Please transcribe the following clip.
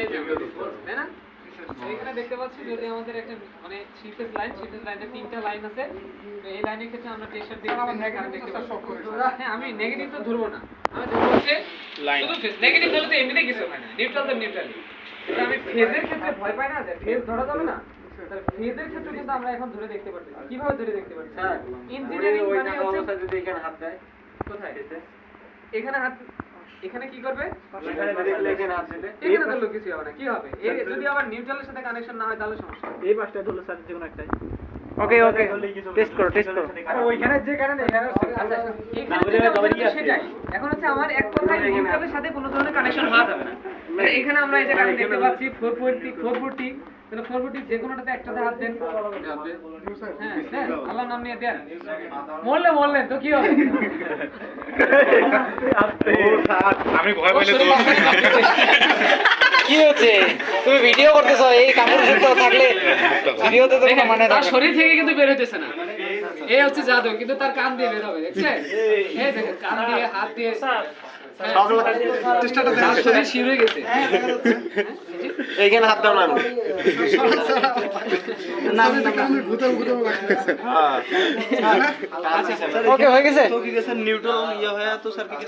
এই যে তাই না? এখানে দেখতে পাচ্ছি যদি আমাদের একটা মানে শীতের লাইন শীতের লাইনে তিনটা লাইন আছে তো এই লাইনের ক্ষেত্রে আমরা টেস্টার দিয়ে দেখতে পাচ্ছি। হ্যাঁ আমি নেগেটিভ ধরবো না। আমি ধরবো হচ্ছে Line. শুধু ফেজ নেগেটিভ ধরলে তো এমনিতেই কিছু হয় না। নিউট্রাল তো নিউট্রালি আমি ফেজের ক্ষেত্রে ভয় পাই না যে ফেজ ধরা যাবে না? ফেজের ক্ষেত্রে কিন্তু আমরা এখন ধরে দেখতে পাচ্ছি কীভাবে ধরে দেখতে পাচ্ছি ইঞ্জিনিয়ারিং মানে হচ্ছে কোথায়? এখানে হাত এখানে কি করবে? এখানে ধরলে কিছু হবে না কি হবে? যদি আবার নিউট্রালের সাথে কানেকশন না হয় তাহলে সমস্যা এই পাঁচটা ধরলো স্যার যে কোনো একটাই। ওকে ওকে। টেস্ট করো টেস্ট করো। ওইখানে যে কারণে এখানে আচ্ছা, সেটাই। হচ্ছে আমার এক কথায় নিউট্রালের সাথে কোনো ধরনের কানেকশন হওয়া যাবে না। এখানে আমরা এই যে কারণে দেখতে পাচ্ছি ফোর ফোরটি ফোর ফোরটি তাহলে ফোর যে কোনোটাতে একটাতে হাত দেন। হ্যাঁ দেন আল্লাহর নাম নিয়ে দেন। মরলে মরলেন তো কি হবে? আমি ভয় পাইলে তো কি হচ্ছে তুমি ভিডিও করতেছো এই কাপড় তো থাকলে ভিডিওতে তো মানে তার। শরীর থেকে কিন্তু বের হইতেছে না। এই হচ্ছে জাদু কিন্তু তার কান দিয়ে বের হবে দেখছেন? এই দেখেন কান দিয়ে হাত দিয়ে। হ্যাঁ, হয়ে গেছে এইখানে হাত দাও না ওকে হয়ে গেছে? নিউট্রাল ইয়ে হয়ে তো স্যার